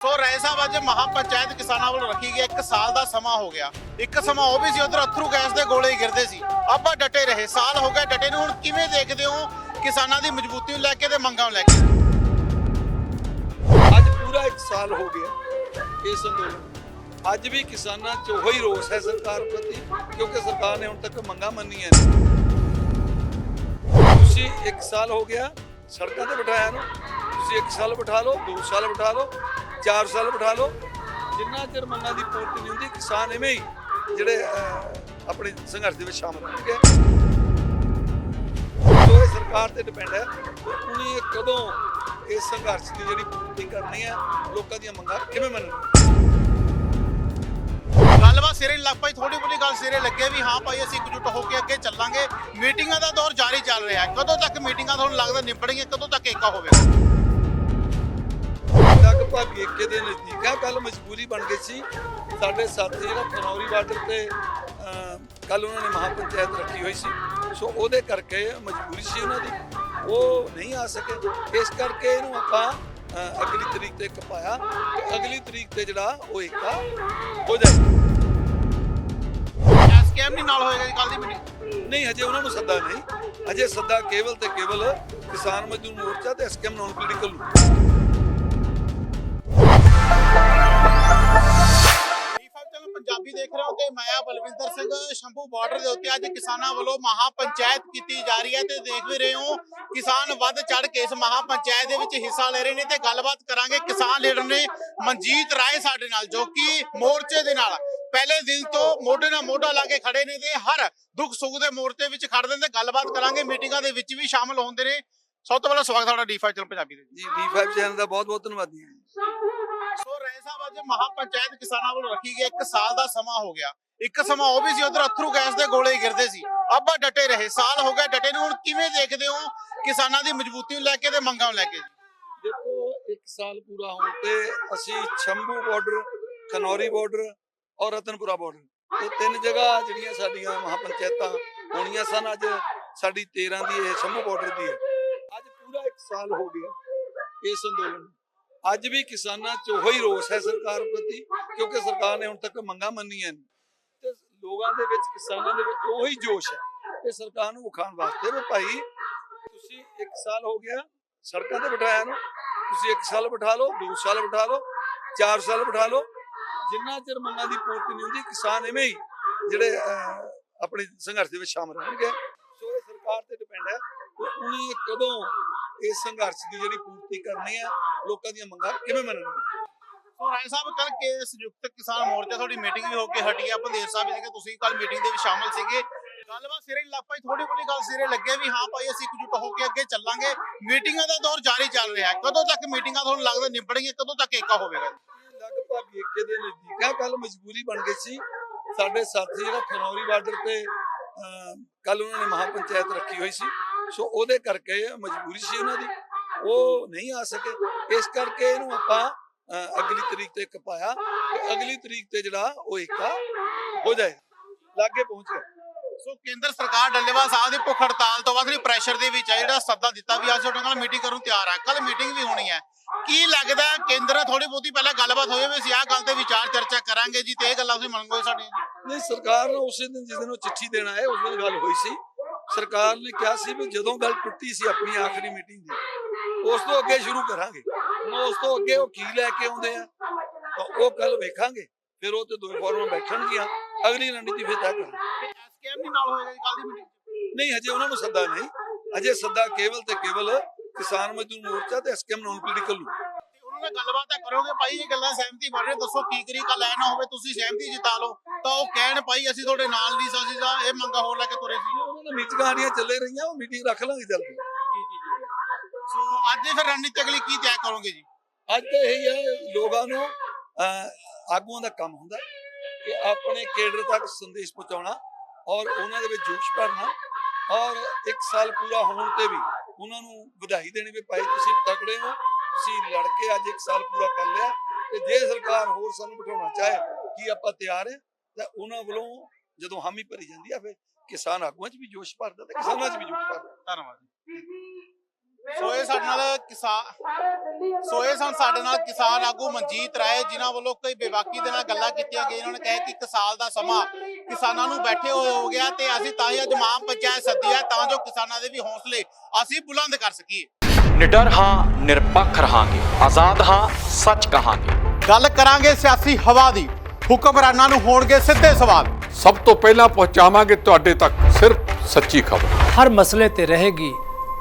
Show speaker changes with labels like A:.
A: ਸੋ ਰਾਏ ਸਾਹਿਬ, ਅੱਜ ਮਹਾਪੰਚਾਇਤ ਕਿਸਾਨਾਂ ਵੱਲੋਂ ਰੱਖੀ ਗਈ ਇੱਕ ਸਾਲ ਦਾ ਸਮਾਂ ਹੋ ਗਿਆ। ਇੱਕ ਸਮਾਂ ਉਹ ਵੀ ਸੀ, ਉਧਰ ਅਥਰੂ ਗੈਸ ਦੇ ਗੋਲੇ ਗਿਰਦੇ ਸੀ। ਆਪਾਂ ਡਟੇ ਰਹੇ। ਸਾਲ ਹੋ ਗਿਆ ਡਟੇ ਨੂੰ। ਹੁਣ ਕਿਵੇਂ ਦੇਖਦੇ ਹੋ ਕਿਸਾਨਾਂ ਦੀ ਮਜ਼ਬੂਤੀ ਨੂੰ ਲੈ ਕੇ ਤੇ ਮੰਗਾਂ ਨੂੰ ਲੈ ਕੇ?
B: ਅੱਜ ਪੂਰਾ 1 ਸਾਲ ਹੋ ਗਿਆ ਇਸ ਅੰਦੋਲਨ ਅੱਜ ਵੀ ਕਿਸਾਨਾਂ 'ਚ ਉਹੀ ਰੋਸ ਹੈ ਸਰਕਾਰ ਪ੍ਰਤੀ, ਕਿਉਂਕਿ ਸਰਕਾਰ ਨੇ ਹੁਣ ਤੱਕ ਮੰਗਾਂ ਮੰਨੀਆਂ ਨਹੀਂ। ਤੁਸੀਂ ਇੱਕ ਸਾਲ ਹੋ ਗਿਆ ਸੜਕਾਂ ਤੇ ਬਿਠਾਇਆ ਨੂੰ। ਤੁਸੀਂ ਇੱਕ ਸਾਲ ਬਿਠਾ ਲਓ, ਦੋ ਸਾਲ ਬਿਠਾ ਲਓ। 4 ਸਾਲ ਬਿਠਾ ਲਓ। ਜਿੰਨਾ ਚਿਰ ਮੰਗਾਂ ਦੀ ਪੂਰਤੀ ਨਹੀਂ ਹੁੰਦੀ ਕਿਸਾਨ ਐਵੇਂ ਹੀ ਜਿਹੜੇ ਆਪਣੇ ਸੰਘਰਸ਼ ਦੇ ਵਿੱਚ ਸ਼ਾਮਲ ਹੋਣਗੇ ਸੋ ਇਹ ਸਰਕਾਰ ਤੇ ਡਿਪੈਂਡ ਹੈ ਉਹਨੇ ਕਦੋਂ ਇਸ ਸੰਘਰਸ਼ ਦੀ ਜਿਹੜੀ ਪੂਰਤੀ ਕਰਨੀ ਹੈ ਲੋਕਾਂ ਦੀਆਂ ਮੰਗਾਂ ਕਿਵੇਂ ਮੰਨਣਗੇ?
A: ਗੱਲਬਾਤ ਸਿਰੇ ਲੱਗ ਪਈ ਥੋੜੀ ਬੋਲੀ ਗੱਲ ਸਿਰੇ ਲੱਗੇ ਵੀ ਹਾਂ ਭਾਈ ਅਸੀਂ ਇਕਜੁੱਟ ਹੋ ਕੇ ਅੱਗੇ ਚੱਲਾਂਗੇ। ਮੀਟਿੰਗਾਂ ਦਾ ਦੌਰ ਜਾਰੀ ਚੱਲ ਰਿਹਾ ਹੈ। ਕਦੋਂ ਤੱਕ ਮੀਟਿੰਗਾਂ ਤੁਹਾਨੂੰ ਲੱਗਦਾ ਨਿਬੜੀਆਂ ਕਦੋਂ ਤੱਕ ਏਕਾ ਹੋਵੇਗਾ?
B: ਲਗਭਗ ਏਕੇ ਦੇ ਨਜ਼ਦੀਕ ਆ। ਕੱਲ ਮਜਬੂਰੀ ਬਣ ਗਈ ਸੀ। ਸਾਡੇ ਸਾਥੀ ਜਿਹੜਾ ਖਨੌਰੀ ਬਾਰਡਰ ਤੇ ਕੱਲ ਉਹਨਾਂ ਨੇ ਮਹਾਪੰਚਾਇਤ ਰੱਖੀ ਹੋਈ ਸੀ। ਸੋ ਉਹਦੇ ਕਰਕੇ ਮਜਬੂਰੀ ਸੀ ਉਹਨਾਂ ਦੀ। ਉਹ ਨਹੀਂ ਆ ਸਕੇ। ਇਸ ਕਰਕੇ ਇਹਨੂੰ ਆਪਾਂ ਅਗਲੀ ਤਰੀਕ ਤੇ ਕਪਾਇਆ। ਤੇ ਅਗਲੀ ਤਰੀਕ ਤੇ ਜਿਹੜਾ ਉਹ ਏਕਾ ਹੋ ਜਾਏ
A: ਐਸਕੇਐਮ ਨਹੀਂ ਨਾਲ ਹੋਏਗਾ ਕੱਲ ਦੀ ਮੀਟਿੰਗ?
B: ਨਹੀਂ ਹਜੇ ਉਹਨਾਂ ਨੂੰ ਸੱਦਾ ਨਹੀਂ। ਅਜੇ ਸੱਦਾ ਕੇਵਲ ਤੇ ਕੇਵਲ ਕਿਸਾਨ ਮਜ਼ਦੂਰ ਮੋਰਚਾ ਤੇ ਐਸਕੇਐਮ ਨਾਨ ਪੋਲੀਟੀਕਲ ਨੂੰ।
A: ਪੰਜਾਬੀ ਦੇਖ ਰਹੇ ਹੋ ਤੇ ਮੈਂ ਬਲਵਿੰਦਰ ਸਿੰਘ, ਸ਼ੰਭੂ ਬਾਰਡਰ ਦੇ ਉੱਤੇ ਅੱਜ ਕਿਸਾਨਾਂ ਵੱਲੋਂ ਮਹਾਪੰਚਾਇਤ ਕੀਤੀ ਜਾ ਰਹੀ ਹੈ ਤੇ ਦੇਖ ਵੀ ਰਹੇ ਹੋ, ਕਿਸਾਨ ਵੱਧ ਚੜ ਕੇ ਇਸ ਮਹਾਪੰਚਾਇਤ ਦੇ ਵਿੱਚ ਹਿੱਸਾ ਲੈ ਰਹੇ ਨੇ ਤੇ ਗੱਲਬਾਤ ਕਰਾਂਗੇ ਕਿਸਾਨ ਲੀਡਰ ਨੇ ਮਨਜੀਤ ਰਾਏ ਸਾਡੇ ਨਾਲ, ਜੋ ਕਿ ਮੋਰਚੇ ਦੇ ਨਾਲ। ਪਹਿਲੇ ਦਿਨ ਤੋਂ ਮੋਢੇ ਨਾਲ ਮੋਢਾ ਲਾ ਕੇ ਖੜੇ ਨੇ ਤੇ ਹਰ ਦੁੱਖ ਸੁੱਖ ਦੇ ਮੋਰਚੇ ਵਿੱਚ ਖੜਦੇ ਨੇ ਤੇ ਗੱਲਬਾਤ ਕਰਾਂਗੇ। ਮੀਟਿੰਗਾਂ ਦੇ ਵਿੱਚ ਵੀ ਸ਼ਾਮਲ ਹੁੰਦੇ ਨੇ। ਸਭ ਤੋਂ ਪਹਿਲਾਂ ਸਵਾਗਤ ਹੈ ਤੁਹਾਡਾ ਡੀਫਾਈਵ ਚੈਨਲ ਪੰਜਾਬੀ ਦੇ
B: ਜੀ D5 ਚੈਨਲ ਦਾ ਬਹੁਤ ਬਹੁਤ ਧੰਨਵਾਦੀ ਹਾਂ।
A: ਸੋ ਰਾਏ ਸਾਹਿਬ, ਅੱਜ ਮਹਾਪੰਚਾਇਤ ਕਿਸਾਨਾਂ ਵੱਲੋਂ ਰੱਖੀ ਗਈ ਇੱਕ ਸਾਲ ਦਾ ਸਮਾਂ ਹੋ ਗਿਆ। ਇੱਕ ਸਮਾਂ ਉਹ ਵੀ ਸੀ, ਉਧਰ ਅਥਰੂ ਗੈਸ ਦੇ ਗੋਲੇ ਗਿਰਦੇ ਸੀ। ਆਪਾਂ ਡਟੇ ਰਹੇ, ਸਾਲ ਹੋ ਗਿਆ ਡਟੇ ਨੂੰ, ਹੁਣ ਕਿਵੇਂ ਦੇਖਦੇ ਹੋ ਕਿਸਾਨਾਂ ਦੀ ਮਜ਼ਬੂਤੀ ਨੂੰ ਲੈ ਕੇ ਤੇ ਮੰਗਾਂ ਨੂੰ ਲੈ ਕੇ?
B: ਦੇਖੋ 1 ਸਾਲ ਪੂਰਾ ਹੋਣ ਤੇ ਅਸੀਂ ਸ਼ੰਭੂ ਬਾਰਡਰ ਖਨੌਰੀ ਬਾਰਡਰ ਔਰ ਰਤਨਪੁਰਾ ਬਾਰਡਰ ਇਹ ਤਿੰਨ ਜਗ੍ਹਾ ਜਿਹੜੀਆਂ ਸਾਡੀਆਂ ਮਹਾਪੰਚਾਇਤਾਂ ਹੋਣੀਆਂ ਸਨ, ਅੱਜ ਸਾਡੀ 13 ਦੀ ਇਹ ਸ਼ੰਭੂ ਬਾਰਡਰ ਦੀ ਹੈ। ਅੱਜ ਪੂਰਾ 1 ਸਾਲ ਹੋ ਗਿਆ ਇਸ ਅੰਦੋਲਨ ਅੱਜ ਵੀ ਕਿਸਾਨਾਂ 'ਚ ਉਹੀ ਰੋਸ ਹੈ ਸਰਕਾਰ ਪ੍ਰਤੀ, ਕਿਉਂਕਿ ਸਰਕਾਰ ਨੇ ਹੁਣ ਤੱਕ ਮੰਗਾਂ ਮੰਨੀਆਂ ਨਹੀਂ। ਤੇ ਲੋਕਾਂ ਦੇ ਵਿੱਚ, ਕਿਸਾਨਾਂ ਦੇ ਵਿੱਚ ਉਹੀ ਜੋਸ਼ ਹੈ ਇਹ ਸਰਕਾਰ ਨੂੰ ਵਿਖਾਉਣ ਵਾਸਤੇ ਵੀ ਭਾਈ, ਤੁਸੀਂ 1 ਸਾਲ ਹੋ ਗਿਆ ਸੜਕਾਂ ਤੇ ਬਿਠਾਇਆ ਨੂੰ, ਤੁਸੀਂ 1 ਸਾਲ ਬਿਠਾ ਲਓ 2 ਸਾਲ ਬਿਠਾ ਲਓ 4 ਸਾਲ ਬਿਠਾ ਲਓ, ਜਿੰਨਾ ਚਿਰ ਮੰਗਾਂ ਦੀ ਪੂਰਤੀ ਨਹੀਂ ਹੁੰਦੀ, ਕਿਸਾਨ ਐਵੇਂ ਹੀ ਜਿਹੜੇ ਆਪਣੇ ਸੰਘਰਸ਼ ਦੇ ਵਿੱਚ ਸ਼ਾਮਲ ਰਹਿਣਗੇ। ਸੋ ਇਹ ਸਰਕਾਰ ਤੇ ਡਿਪੈਂਡ ਹੈ ਕਿ ਉਹਨੇ ਇਹ ਕਦੋਂ ਇਸ ਸੰਘਰਸ਼ ਦੀ ਜਿਹੜੀ ਪੂਰਤੀ ਕਰਨੀ ਹੈ ਲੋਕਾਂ ਦੀਆਂ ਮੰਗਾਂ ਕਿਵੇਂ ਮੰਨਣਗੇ?
A: ਸੋ ਰਾਏ ਸਾਹਿਬ ਕੱਲ ਕੇ ਸੰਯੁਕਤ ਕਿਸਾਨ ਮੋਰਚਾ ਤੁਹਾਡੀ ਮੀਟਿੰਗ ਵੀ ਹੋ ਕੇ ਹਟੀ ਹੈ ਪੰਦੇਰ ਸਾਹਿਬ ਵੀ ਸੀਗੇ, ਤੁਸੀਂ ਕੱਲ ਮੀਟਿੰਗ ਦੇ ਵਿੱਚ ਸ਼ਾਮਲ ਸੀਗੇ। ਗੱਲਬਾਤ ਸਿਰੇ ਨੀ ਲੱਗ ਥੋੜੀ ਬੋਲੀ ਗੱਲ ਸਿਰੇ ਲੱਗੇ ਵੀ, ਹਾਂ ਭਾਈ, ਅਸੀਂ ਇਕਜੁੱਟ ਹੋ ਕੇ ਅੱਗੇ ਚੱਲਾਂਗੇ। ਮੀਟਿੰਗਾਂ ਦਾ ਦੌਰ ਜਾਰੀ ਚੱਲ ਰਿਹਾ ਕਦੋਂ ਤੱਕ ਮੀਟਿੰਗਾਂ ਤੁਹਾਨੂੰ ਲੱਗਦਾ ਨਿਬੜੀਆਂ ਕਦੋਂ ਤੱਕ ਏਕਾ ਹੋਵੇਗਾ?
B: ਲਗਭਗ ਏਕੇ ਦੇ ਨਜ਼ਦੀਕ ਆ ਕੱਲ ਮਜਬੂਰੀ ਬਣ ਗਈ ਸੀ। ਸਾਡੇ ਸਾਥੀ ਜਿਹੜਾ ਖਨੌਰੀ ਬਾਰਡਰ ਤੇ ਕੱਲ ਉਹਨਾਂ ਨੇ ਮਹਾਪੰਚਾਇਤ ਰੱਖੀ ਹੋਈ ਸੀ। ਸੋ ਉਹਦੇ ਕਰਕੇ ਮਜਬੂਰੀ ਸੀ ਉਹਨਾਂ ਦੀ। ਉਹ ਨਹੀਂ ਆ ਸਕੇ। ਇਸ ਕਰਕੇ ਇਹਨੂੰ ਆਪਾਂ ਅਗਲੀ ਤਰੀਕ ਤੇ ਕਪਾਇਆ ਤੇ ਅਗਲੀ ਤਰੀਕ ਤੇ ਜਿਹੜਾ ਉਹ ਏਕਾ ਹੋ ਜਾਏ। ਲਾਗੇ ਪਹੁੰਚ ਗਿਆ
A: ਸੋ ਕੇਂਦਰ ਸਰਕਾਰ ਡੱਲੇਵਾਲ ਸਾਹਿਬ ਦੀ ਭੁੱਖ ਹੜਤਾਲ ਤੋਂ ਬਾਅਦ ਵੀ ਪ੍ਰੈਸ਼ਰ ਦੇ ਵਿੱਚ ਆ ਜਿਹੜਾ ਸੱਦਾ ਦਿੱਤਾ ਵੀ ਅੱਜ ਤੁਹਾਡੇ ਨਾਲ ਮੀਟਿੰਗ ਕਰਨ ਤਿਆਰ ਹੈ ਕੱਲ ਮੀਟਿੰਗ ਵੀ ਹੋਣੀ ਹੈ ਕੀ ਲੱਗਦਾ ਕੇਂਦਰ ਥੋੜੀ ਬਹੁਤੀ ਪਹਿਲਾਂ ਗੱਲਬਾਤ ਹੋਈ ਵੀ ਅਸੀਂ ਆਹ ਗੱਲ ਤੇ ਵਿਚਾਰ ਚਰਚਾ ਕਰਾਂਗੇ ਜੀ ਤੇ ਇਹ ਗੱਲਾਂ ਤੁਸੀਂ ਮੰਗੋਗੇ ਸਾਡੀਆਂ
B: ਨਹੀਂ ਸਰਕਾਰ ਨੂੰ ਉਸੇ ਦਿਨ ਜਿਸ ਦਿਨ ਉਹ ਚਿੱਠੀ ਦੇਣਾ ਹੈ ਉਸ ਦਿਨ ਗੱਲ ਹੋਈ ਸੀ। ਸਰਕਾਰ ਨੇ ਕਿਹਾ ਸੀ ਵੀ ਜਦੋਂ ਗੱਲ ਟੁੱਟੀ ਸੀ ਆਪਣੀ ਆਖਰੀ ਮੀਟਿੰਗ ਦੀ ਉਸ ਤੋਂ ਅੱਗੇ ਸ਼ੁਰੂ ਕਰਾਂਗੇ। ਉਸ ਤੋਂ ਅੱਗੇ ਉਹ ਕੀ ਲੈ ਕੇ ਆਉਂਦੇ ਆ? ਤਾਂ ਉਹ ਕੱਲ ਵੇਖਾਂਗੇ। ਫਿਰ ਉਹ ਤੇ ਦੋਵੇਂ ਫੋਰਮਾਂ ਬੈਠਣਗੀਆਂ। ਅਗਲੀ ਰਣਨੀਤੀ ਫਿਰ
A: ਐਸਕੇਐਮ ਨਹੀਂ ਨਾਲ ਹੋਏਗਾ ਕੱਲ ਦੀ ਮੀਟਿੰਗ
B: ਨਹੀਂ ਹਜੇ ਉਹਨਾਂ ਨੂੰ ਸੱਦਾ ਨਹੀਂ। ਅਜੇ ਸੱਦਾ ਕੇਵਲ ਤੇ ਕੇਵਲ ਕਿਸਾਨ ਮਜ਼ਦੂਰ ਮੋਰਚਾ ਤੇ ਐਸਕੇਐਮ ਨਾਨ ਪੋਲੀਟੀਕਲ ਨੂੰ।
A: ਉਹਨਾਂ ਨਾਲ ਗੱਲਬਾਤ ਤਾਂ ਕਰੋਗੇ ਭਾਈ ਇਹ ਗੱਲਾਂ ਸਹਿਮਤੀ ਬਣ ਰਹੇ ਦੱਸੋ ਕੀ ਕਰੀ ਕੱਲ ਐ ਨਾ ਹੋਵੇ ਤੁਸੀਂ ਸਹਿਮਤੀ ਜਿਤਾ ਲਓ। ਤਾਂ ਉਹ ਕਹਿਣ ਭਾਈ ਅਸੀਂ ਤੁਹਾਡੇ ਨਾਲ ਨਹੀਂ ਸੀ ਅਸੀਂ ਤਾਂ ਇਹ ਮੰਗਾ ਹੋਰ ਲੈ ਕੇ ਤੁਰੇ ਸੀ।
B: ਉਹਨਾਂ ਦਾ ਮੀਟਿੰਗਾਂ ਸਾਡੀਆਂ ਚੱਲੇ ਰਹੀਆਂ ਉਹ ਮੀਟਿੰਗ ਰੱਖ ਲਾਂਗੇ ਜਲਦੀ।
A: ਸੋ ਅੱਜ ਫਿਰ ਰਣਨੀਤੀ ਅਗਲੀ ਕੀ ਤੈਅ ਕਰੋਗੇ ਜੀ?
B: ਅੱਜ ਤਾਂ ਇਹੀ ਹੈ ਲੋਕਾਂ ਨੂੰ ਆਗੂਆਂ ਦਾ ਕੰਮ ਹੁੰਦਾ ਕਿ ਆਪਣੇ ਕੇਡਰ ਤੱਕ ਸੰਦੇਸ਼ ਪਹੁੰਚਾਉਣਾ ਔਰ ਉਹਨਾਂ ਦੇ ਵਿੱਚ ਜੋਸ਼ ਭਰਨਾ ਔਰ ਇੱਕ ਸਾਲ ਪੂਰਾ ਹੋਣ ਤੇ ਵੀ ਉਹਨਾਂ ਨੂੰ ਵਧਾਈ ਦੇਣੀ ਵੀ ਭਾਈ ਤੁਸੀਂ ਤਕੜੇ ਹੋ ਤੁਸੀਂ ਲੜ ਕੇ ਅੱਜ ਇੱਕ ਸਾਲ ਪੂਰਾ ਕਰ ਲਿਆ ਤੇ ਜੇ ਸਰਕਾਰ ਹੋਰ ਸਾਨੂੰ ਬਿਠਾਉਣਾ ਚਾਹੇ ਕਿ ਆਪਾਂ ਤਿਆਰ ਹੈ ਤਾਂ ਉਹਨਾਂ ਵੱਲੋਂ ਜਦੋਂ ਹਾਮੀ ਭਰੀ ਜਾਂਦੀ ਆ ਫਿਰ ਕਿਸਾਨ ਆਗੂਆਂ 'ਚ ਵੀ ਜੋਸ਼ ਭਰਦਾ ਤੇ ਕਿਸਾਨਾਂ 'ਚ ਵੀ ਜੋਸ਼ ਭਰਦਾ।
A: ਧੰਨਵਾਦ ਸੋ ਇਹ ਸਾਡੇ ਨਾਲ ਕਿਸਾਨ ਸੋ ਇਹ ਸਨ ਸਾਡੇ ਨਾਲ ਕਿਸਾਨ ਆਗੂ ਮਨਜੀਤ ਰਾਏ ਜਿਨ੍ਹਾਂ ਵੱਲੋਂ ਕੋਈ ਬੇਬਾਕੀ ਦੇ ਨਾਲ ਗੱਲਾਂ ਕੀਤੀਆਂ ਗਈਆਂ। ਉਹਨਾਂ ਨੇ ਕਿਹਾ ਕਿ ਇੱਕ ਸਾਲ ਦਾ ਸਮਾਂ ਕਿਸਾਨਾਂ ਨੂੰ ਬੈਠੇ ਹੋਏ ਹੋ ਗਿਆ ਤੇ ਅਸੀਂ ਤਾਂ ਹੀ ਅੱਜ ਮਾਂ ਪੰਚਾਇਤ ਸੱਦੀ ਹੈ ਤਾਂ ਜੋ ਕਿਸਾਨਾਂ ਦੇ ਵੀ ਹੌਸਲੇ ਅਸੀਂ ਬੁਲੰਦ ਕਰ ਸਕੀਏ।
C: ਨਿਡਰ ਹਾਂ ਨਿਰਪੱਖ ਰਹਾਂਗੇ। ਆਜ਼ਾਦ ਹਾਂ ਸੱਚ ਕਹਾਂਗੇ।
A: ਗੱਲ ਕਰਾਂਗੇ ਸਿਆਸੀ ਹਵਾ ਦੀ। ਹੁਕਮਰਾਨਾਂ ਨੂੰ ਹੋਣਗੇ ਸਿੱਧੇ ਸਵਾਲ।
D: ਸਭ ਤੋਂ ਪਹਿਲਾਂ ਪਹੁੰਚਾਵਾਂਗੇ ਤੁਹਾਡੇ ਤੱਕ ਸਿਰਫ ਸੱਚੀ ਖਬਰ।
E: ਹਰ ਮਸਲੇ ਤੇ ਰਹੇਗੀ